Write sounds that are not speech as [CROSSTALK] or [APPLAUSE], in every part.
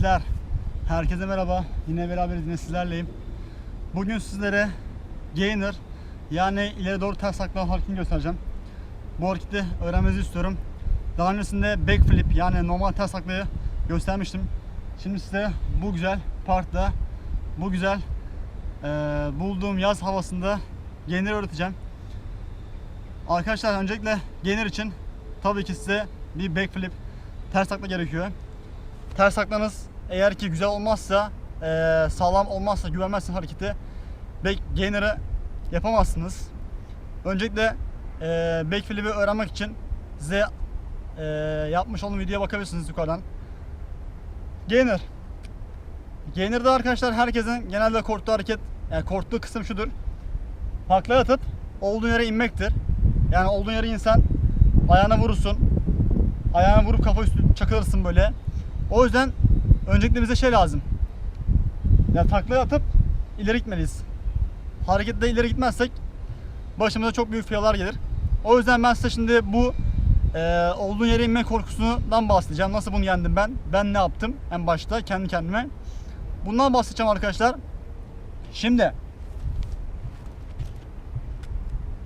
Reisler, herkese merhaba. Yine beraberiz yine sizlerleyim. Bugün sizlere gainer yani ileri doğru ters saklanan hareketini göstereceğim. Bu hareketi öğrenmenizi istiyorum. Daha öncesinde backflip yani normal ters taklayı göstermiştim. Şimdi size bu güzel parkta, bu güzel eee, bulduğum yaz havasında gainer öğreteceğim. Arkadaşlar öncelikle gainer için tabii ki size bir backflip ters takla gerekiyor. Ters taklanız eğer ki güzel olmazsa, eee, sağlam olmazsa, güvenmezseniz hareketi back gainer'ı yapamazsınız. Öncelikle eee backflip'i öğrenmek için size eee, yapmış olduğum videoya bakabilirsiniz yukarıdan. Gainer. Gainer'da arkadaşlar herkesin genelde korktuğu hareket, yani korktuğu kısım şudur. Taklaya atıp olduğun yere inmektir. Yani olduğun yere insan ayağına vurursun. Ayağına vurup kafa üstü çakılırsın böyle. O yüzden öncelikle bize şey lazım. Ya taklaya atıp ileri gitmeliyiz. Harekette ileri gitmezsek başımıza çok büyük fiyalar gelir. O yüzden ben size şimdi bu e, olduğun yere inme korkusundan bahsedeceğim. Nasıl bunu yendim ben? Ben ne yaptım en başta kendi kendime? Bundan bahsedeceğim arkadaşlar. Şimdi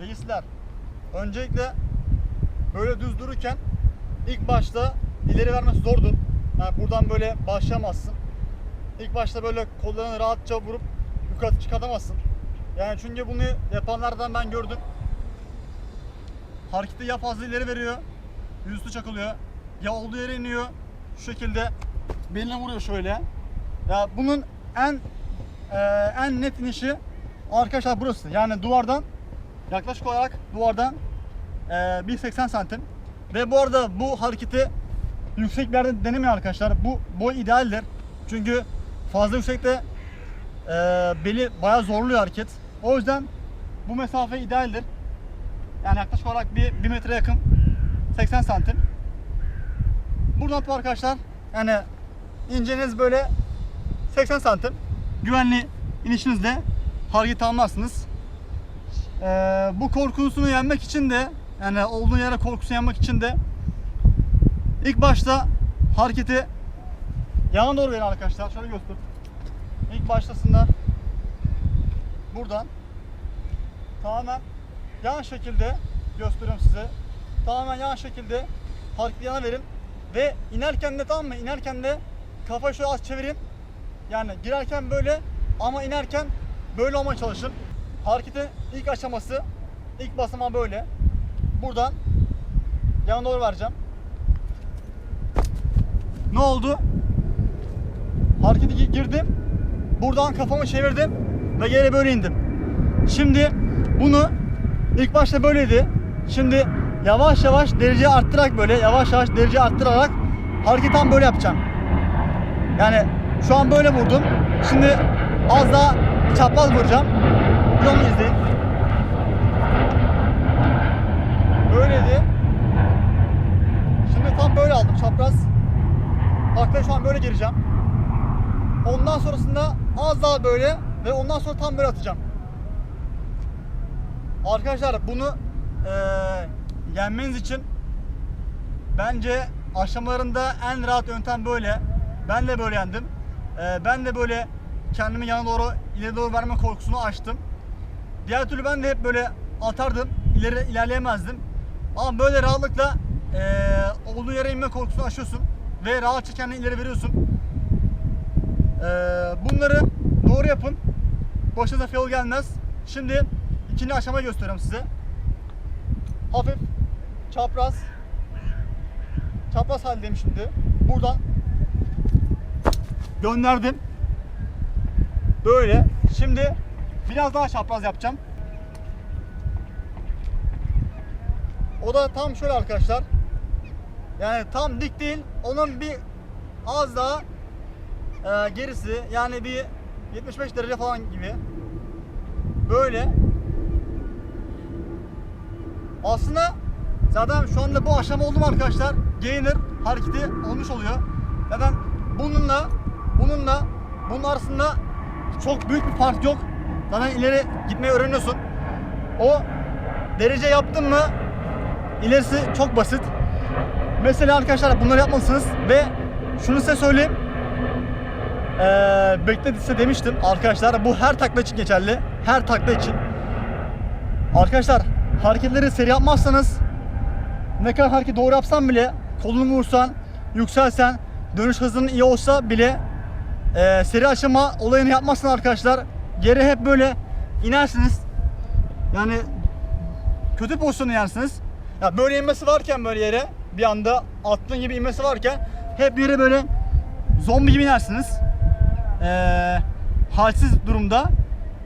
reisler öncelikle böyle düz dururken ilk başta ileri vermesi zordur. Yani buradan böyle başlayamazsın. İlk başta böyle kollarını rahatça vurup yukarı çıkartamazsın. Yani çünkü bunu yapanlardan ben gördüm. Hareketi ya fazla ileri veriyor, yüzüstü çakılıyor. Ya olduğu yere iniyor, şu şekilde beline vuruyor şöyle. Ya bunun en e, en net inişi arkadaşlar burası. Yani duvardan yaklaşık olarak duvardan e, 1.80 santim. Ve bu arada bu hareketi yüksek bir yerde denemeyin arkadaşlar. Bu boy idealdir. Çünkü fazla yüksekte e, beli bayağı zorluyor hareket. O yüzden bu mesafe idealdir. Yani yaklaşık olarak bir, bir metre yakın 80 santim. Buradan da arkadaşlar yani inceniz böyle 80 santim. Güvenli inişinizde hareket almazsınız. Ee, bu korkusunu yenmek için de yani olduğun yere korkusunu yenmek için de ilk başta hareketi yana doğru verin arkadaşlar. Şöyle göster. İlk baştasında buradan tamamen yan şekilde gösteriyorum size. Tamamen yan şekilde hareketi yana verin ve inerken de tamam mı? İnerken de kafayı şöyle az çevirin. Yani girerken böyle ama inerken böyle olmaya çalışın. Hareketin ilk aşaması, ilk basamağı böyle. Buradan yana doğru vereceğim. Ne oldu? Harekete gi- girdim. Buradan kafamı çevirdim ve geri böyle indim. Şimdi bunu ilk başta böyleydi. Şimdi yavaş yavaş dereceyi arttırarak böyle yavaş yavaş dereceyi arttırarak hareketi tam böyle yapacağım. Yani şu an böyle vurdum. Şimdi az daha çapraz vuracağım. Videomu izleyin. Böyleydi. Şimdi tam böyle aldım çapraz. Taklaya şu an böyle gireceğim. Ondan sonrasında az daha böyle ve ondan sonra tam böyle atacağım. Arkadaşlar bunu eee yenmeniz için bence aşamalarında en rahat yöntem böyle. Ben de böyle yendim. Eee, ben de böyle kendimi yana doğru ileri doğru verme korkusunu açtım. Diğer türlü ben de hep böyle atardım. ileri ilerleyemezdim. Ama böyle rahatlıkla eee olduğu yere inme korkusunu aşıyorsun. Ve rahatça kendini ileri veriyorsun. Eee, bunları doğru yapın. Başınıza fail gelmez. Şimdi ikinci aşama gösteriyorum size. Hafif çapraz çapraz haldeyim şimdi. Buradan gönderdim. Böyle. Şimdi biraz daha çapraz yapacağım. O da tam şöyle arkadaşlar. Yani tam dik değil. Onun bir az daha e, gerisi yani bir 75 derece falan gibi. Böyle. Aslında zaten şu anda bu aşama oldu mu arkadaşlar? Gainer hareketi olmuş oluyor. Zaten bununla bununla bunun arasında çok büyük bir fark yok. Zaten ileri gitmeyi öğreniyorsun. O derece yaptın mı ilerisi çok basit. Mesela arkadaşlar bunları yapmalısınız ve şunu size söyleyeyim. Ee, beklediyse demiştim arkadaşlar. Bu her takla için geçerli. Her takla için. Arkadaşlar hareketleri seri yapmazsanız ne kadar hareket doğru yapsan bile kolunu vursan, yükselsen, dönüş hızın iyi olsa bile e, seri aşama olayını yapmazsan arkadaşlar geri hep böyle inersiniz. Yani kötü pozisyonu yersiniz. Ya böyle inmesi varken böyle yere bir anda attığın gibi inmesi varken hep yere böyle zombi gibi inersiniz. Ee, halsiz durumda.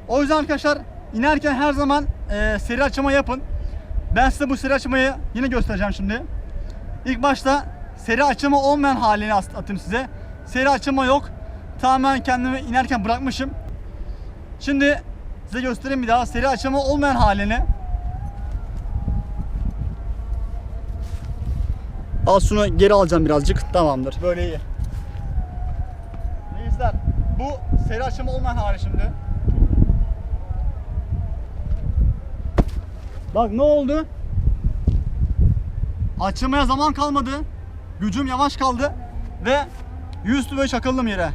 O yüzden arkadaşlar inerken her zaman e, seri açma yapın. Ben size bu seri açmayı yine göstereceğim şimdi. İlk başta seri açma olmayan halini atayım size. Seri açma yok. Tamamen kendimi inerken bırakmışım. Şimdi size göstereyim bir daha seri açma olmayan halini. Al şunu geri alacağım birazcık. Tamamdır. Böyle iyi. Bu seri açma olmayan hali şimdi. Bak ne oldu? Açılmaya zaman kalmadı. Gücüm yavaş kaldı ve yüzüstü böyle çakıldım yere.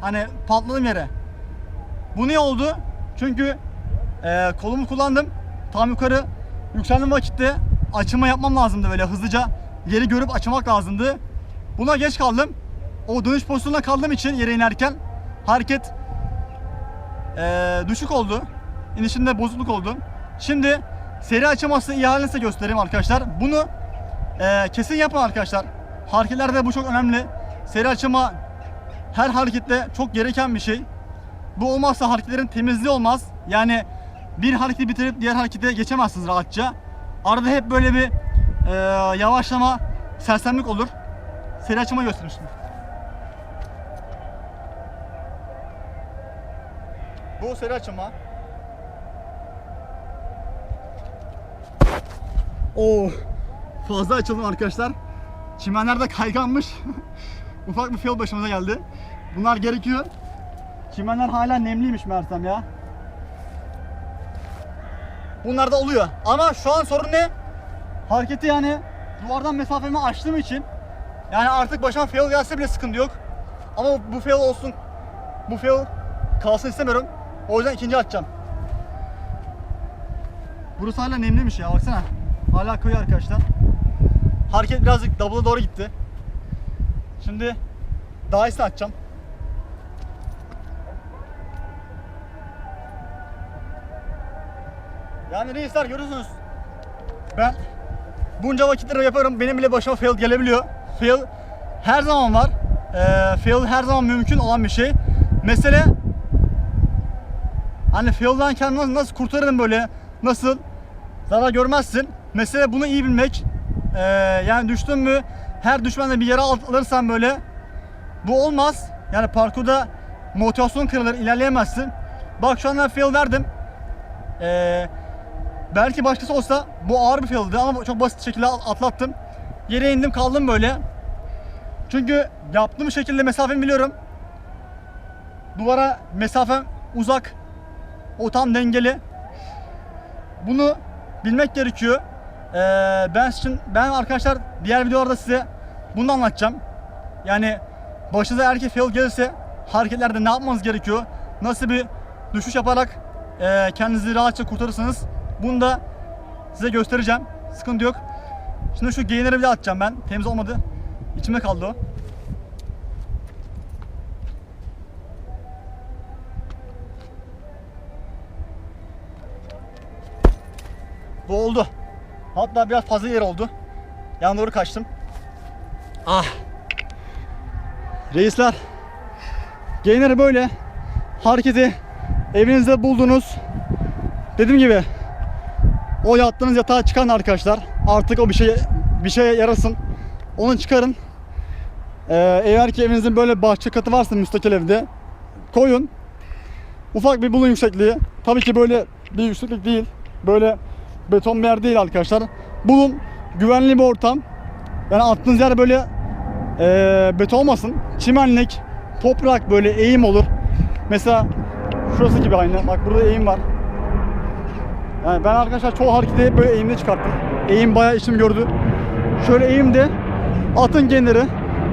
Hani patladım yere. Bu niye oldu? Çünkü eee, kolumu kullandım. Tam yukarı yükseldiğim vakitte açılma yapmam lazımdı böyle hızlıca. Yeri görüp açmak lazımdı. Buna geç kaldım. O dönüş pozisyonuna kaldığım için yere inerken hareket eee, düşük oldu. İnişinde bozukluk oldu. Şimdi seri açaması iyi halini size göstereyim arkadaşlar. Bunu eee, kesin yapın arkadaşlar. Hareketlerde bu çok önemli. Seri açama her harekette çok gereken bir şey. Bu olmazsa hareketlerin temizliği olmaz. Yani bir hareketi bitirip diğer harekete geçemezsiniz rahatça. Arada hep böyle bir eee, yavaşlama, sersemlik olur. Seri açama göstereyim Bu seri açılma. Oo, fazla açıldım arkadaşlar. Çimenlerde kayganmış. [LAUGHS] Ufak bir fail başımıza geldi. Bunlar gerekiyor. Çimenler hala nemliymiş Mersem ya. Bunlar da oluyor. Ama şu an sorun ne? Hareketi yani duvardan mesafemi açtığım için yani artık başıma fail gelse bile sıkıntı yok. Ama bu fail olsun. Bu fail kalsın istemiyorum. O yüzden ikinci atacağım. Burası hala nemliymiş ya baksana. Hala koyu arkadaşlar. Hareket birazcık double'a doğru gitti. Şimdi daha iyisini atacağım. Yani reisler görüyorsunuz. Ben bunca vakitleri yapıyorum. Benim bile başıma fail gelebiliyor. Fail her zaman var. Ee, fail her zaman mümkün olan bir şey. Mesele hani fail'dan kendini nasıl kurtarırım böyle nasıl zarar görmezsin. Mesele bunu iyi bilmek. Ee, yani düştün mü her düşmende bir al- alırsan böyle bu olmaz. Yani parkurda motivasyon kırılır, ilerleyemezsin. Bak şu anda fail verdim. Ee, belki başkası olsa bu ağır bir faildi ama çok basit şekilde atlattım. Yere indim kaldım böyle. Çünkü yaptığım şekilde mesafemi biliyorum. Duvara mesafem uzak. O tam dengeli. Bunu bilmek gerekiyor. Ee, ben için ben arkadaşlar diğer videolarda size bunu anlatacağım. Yani başınıza erkek fail gelirse hareketlerde ne yapmanız gerekiyor? Nasıl bir düşüş yaparak e, kendinizi rahatça kurtarırsınız? Bunu da size göstereceğim. Sıkıntı yok. Şimdi şu geyinleri daha atacağım ben. Temiz olmadı. İçimde kaldı o. Bu oldu. Hatta biraz fazla yer oldu. Yan doğru kaçtım. Ah. Reisler. Gainer böyle. Hareketi evinizde buldunuz. Dediğim gibi o yattığınız yatağa çıkan arkadaşlar. Artık o bir şey bir şeye yarasın. Onu çıkarın. Ee, eğer ki evinizin böyle bahçe katı varsa müstakil evde koyun. Ufak bir bulun yüksekliği. Tabii ki böyle bir yükseklik değil. Böyle beton bir yer değil arkadaşlar. Bulun güvenli bir ortam. Yani attığınız yer böyle eee beton olmasın. Çimenlik, toprak böyle eğim olur. Mesela şurası gibi aynı. Bak burada eğim var. Yani ben arkadaşlar çoğu hareketi hep böyle eğimde çıkarttım. Eğim bayağı işim gördü. Şöyle eğimde atın genleri.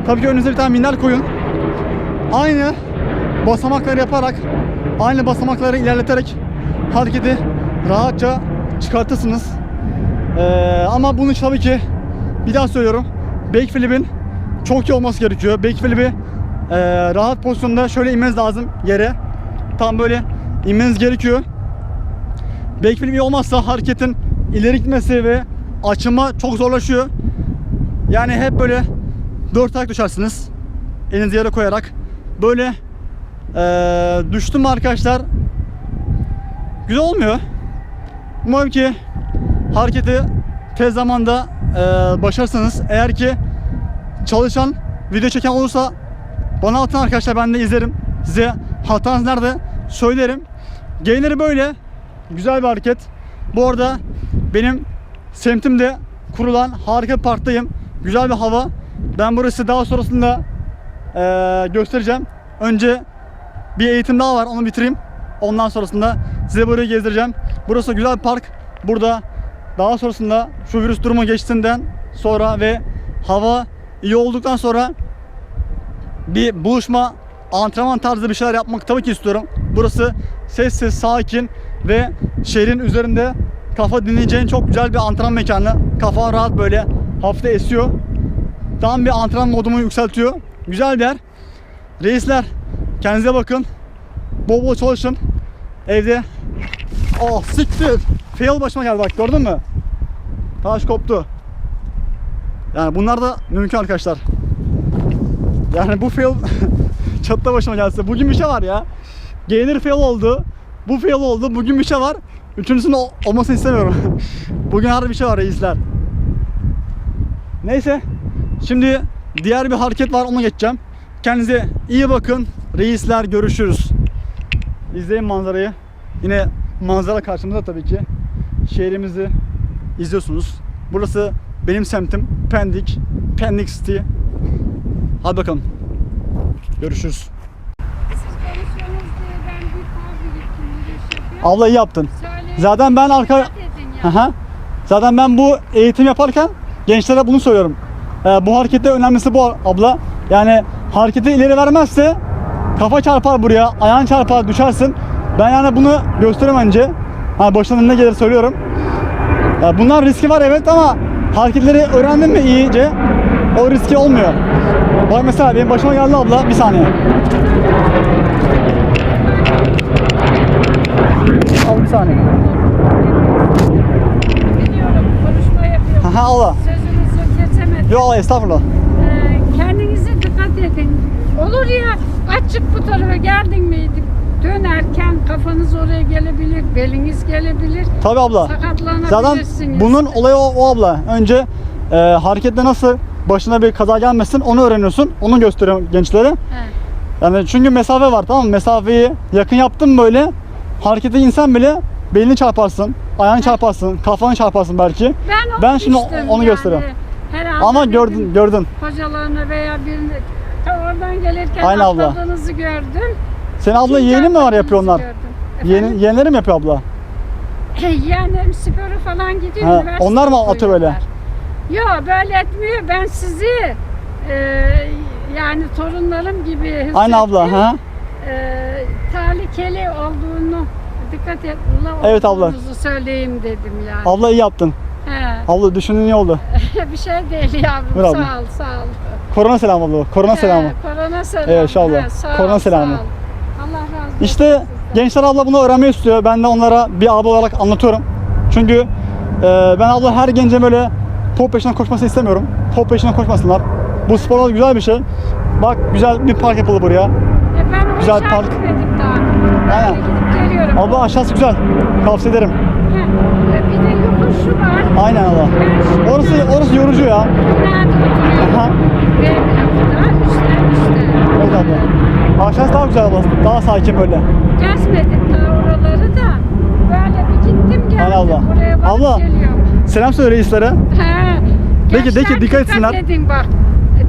Tabii ki önünüze bir tane minder koyun. aynı basamakları yaparak, aynı basamakları ilerleterek hareketi rahatça çıkartırsınız. Ee, ama bunun için tabii ki bir daha söylüyorum. Backflip'in çok iyi olması gerekiyor. Backflip'i e, rahat pozisyonda şöyle inmeniz lazım yere. Tam böyle inmeniz gerekiyor. Backflip iyi olmazsa hareketin ileri gitmesi ve açılma çok zorlaşıyor. Yani hep böyle dört ayak düşersiniz. Elinizi yere koyarak. Böyle eee düştüm arkadaşlar güzel olmuyor. Umarım ki hareketi tez zamanda eee başarırsınız. Eğer ki çalışan video çeken olursa bana atın arkadaşlar ben de izlerim. Size hatanız nerede söylerim. Gaineri böyle. Güzel bir hareket. Bu arada benim semtimde kurulan harika bir parktayım. Güzel bir hava. Ben burası daha sonrasında eee, göstereceğim. Önce bir eğitim daha var onu bitireyim. Ondan sonrasında size burayı gezdireceğim. Burası güzel park. Burada daha sonrasında şu virüs durumu geçtiğinden sonra ve hava iyi olduktan sonra bir buluşma antrenman tarzı bir şeyler yapmak tabii ki istiyorum. Burası sessiz, sakin ve şehrin üzerinde kafa dinleyeceğin çok güzel bir antrenman mekanı. Kafa rahat böyle de esiyor. Tam bir antrenman modumu yükseltiyor. Güzel bir yer. Reisler kendinize bakın. Bol bol çalışın. Evde Oh siktir. Fail başıma geldi bak gördün mü? Taş koptu. Yani bunlar da mümkün arkadaşlar. Yani bu fail [LAUGHS] çatıda başıma gelse. Bugün bir şey var ya. Gainer fail oldu. Bu fail oldu. Bugün bir şey var. Üçüncüsünün ol- olmasını istemiyorum. [LAUGHS] Bugün harbi bir şey var reisler. Neyse. Şimdi diğer bir hareket var ona geçeceğim. Kendinize iyi bakın. Reisler görüşürüz. İzleyin manzarayı. Yine manzara karşımızda tabii ki. Şehrimizi izliyorsunuz. Burası benim semtim. Pendik. Pendik City. Hadi bakalım. Görüşürüz. Yapıyorum. Abla iyi yaptın. Zaten ben arka... Aha. Zaten ben bu eğitim yaparken gençlere bunu söylüyorum. Ee, bu harekette önemlisi bu abla. Yani hareketi ileri vermezse kafa çarpar buraya, ayağın çarpar, düşersin. Ben yani bunu gösteriyorum önce. Ha başından ne gelir söylüyorum. Ya bunlar riski var evet ama hareketleri öğrendin mi iyice o riski olmuyor. Bak mesela benim başıma geldi abla bir saniye. Al bir saniye. Biliyorum konuşma yapıyorum. Allah. Sözünüzü kesemedim. Yok estağfurullah. Ee, kendinize dikkat edin. Olur ya açık bu tarafa geldin miydi? Dönerken kafanız oraya gelebilir, beliniz gelebilir. Tabii abla. Sakatlanabilirsiniz. Zaten bunun olayı o, o abla. Önce e, harekette nasıl başına bir kaza gelmesin onu öğreniyorsun. Onu gösteriyorum gençlere. He. Yani çünkü mesafe var tamam mı? Mesafeyi yakın yaptın böyle harekete insan bile belini çarparsın, ayağını çarparsın, kafanı çarparsın belki. Ben, onu Ben şimdi düştüm onu gösteriyorum. Herhalde Ama bir gördün gün gördün. Hocalarını veya birini ta oradan gelirken Aynen abla. atladığınızı gördüm. Senin abla İkinci yeğeni mi var atladığınızı yapıyor onlar? gördüm. Efendim? mi yapıyor abla? [LAUGHS] Yeğenlerim spora falan gidiyor. Ha, üniversite onlar mı atıyor böyle? okuyorlar. Yok böyle etmiyor. Ben sizi e, yani torunlarım gibi. Aynı abla ha? E, tehlikeli olduğunu dikkat et. Evet abla. olduğunuzu söyleyeyim dedim yani. Abla iyi yaptın. He. Abla düşündüğün iyi oldu. [LAUGHS] bir şey değil yavrum. Abla. Sağ ol, sağ ol. Korona selam abla. Korona selamı. He, korona selamı. Evet, inşallah. He, sağ Korona ol, selamı. sağ ol. Allah razı olsun. İşte gençler abla bunu öğrenmeyi istiyor. Ben de onlara bir abi olarak anlatıyorum. Çünkü e, ben abla her gence böyle top peşinden koşmasını istemiyorum. Top peşinden koşmasınlar. Bu spor güzel bir şey. Bak güzel bir park yapıldı buraya. E ben Güzel park. gitmedim daha. Aynen. Gidip geliyorum. Abla aşağısı güzel. Tavsiye ederim. He, yokuşu var. Aynen. Ben şimdi Orası orası yorucu ya. Aha. Ve yapıda üstte üstte. Evet abla. Daha güzel abla. Daha sakin böyle. Gezmedim daha oraları da. Böyle bir gittim geldim. Aynen abla. Buraya bakıp Abla. geliyorum. Selam söyle reislere. He. De ki- de ki dikkat etsinler. edin bak.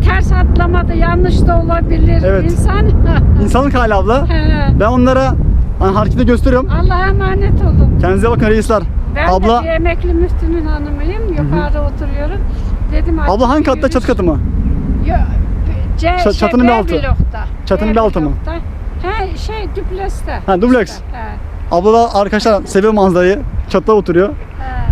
Ters atlamadı, yanlış da olabilir Evet. insan. [LAUGHS] İnsanlık hali abla. He. Ben onlara hani hareketi gösteriyorum. Allah'a emanet olun. Kendinize bakın reisler. Ben abla de bir emekli müftünün hanımıyım. Yukarıda oturuyorum. Dedim abla hangi katta yürüyüş- çatı katı mı? C, Ç- şey, çatının bir altı. blokta. Çatının B bir altı mı? blokta. He şey duplekste. Ha, dubleks. He, Abla da arkadaşlar [LAUGHS] seviyor manzarayı. Çatıda oturuyor.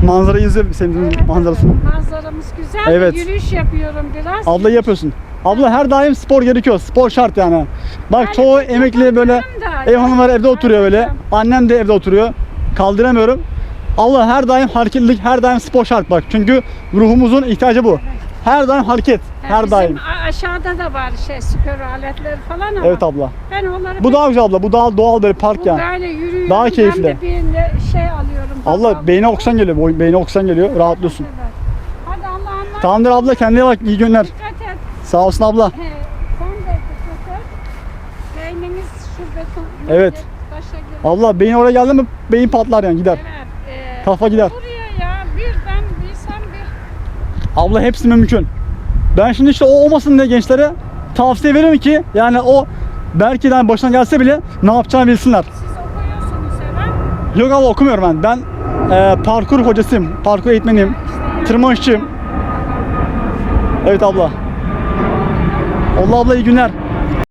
he. Manzarayı izliyor sevdiğimiz Evet, manzarasını. evet. Manzaramız güzel. Evet. Yürüyüş yapıyorum biraz. Abla yapıyorsun. Abla her daim spor gerekiyor. Spor şart yani. Bak Yani çoğu emekli böyle yapamıyorum da. ev hanımları evde oturuyor böyle. Annem de evde oturuyor. Kaldıramıyorum. Allah her daim hareketlilik, her daim spor şart bak. Çünkü ruhumuzun ihtiyacı bu. Her daim hareket, He, her bizim daim. aşağıda da var şey spor aletleri falan ama. Evet abla. Ben onları Bu daha güzel abla. Bu daha doğal böyle park bu yani. böyle yürüyorum. Daha keyifli. Hem de bir şey alıyorum. Allah babam. beyne oksijen geliyor. Beyne oksijen geliyor. Rahatlıyorsun. Evet. Hadi Allah'a emanet. Tamamdır abla kendine bak. iyi günler. Dikkat et. Sağ olsun abla. He, sen de dikkat et. Beyniniz şu beton. Evet. Abla beyin oraya geldi mi beyin patlar yani gider. Evet. Kafa gider. Buraya ya birden bir sen bir. Abla hepsi mümkün. Ben şimdi işte o olmasın diye gençlere tavsiye veriyorum ki yani o belki de hani başına gelse bile ne yapacağını bilsinler. Siz okuyorsunuz herhalde. Yok abla okumuyorum ben. Ben e, parkur hocasıyım. Parkur eğitmeniyim. Tırmanışçıyım. Evet abla. Allah abla iyi günler.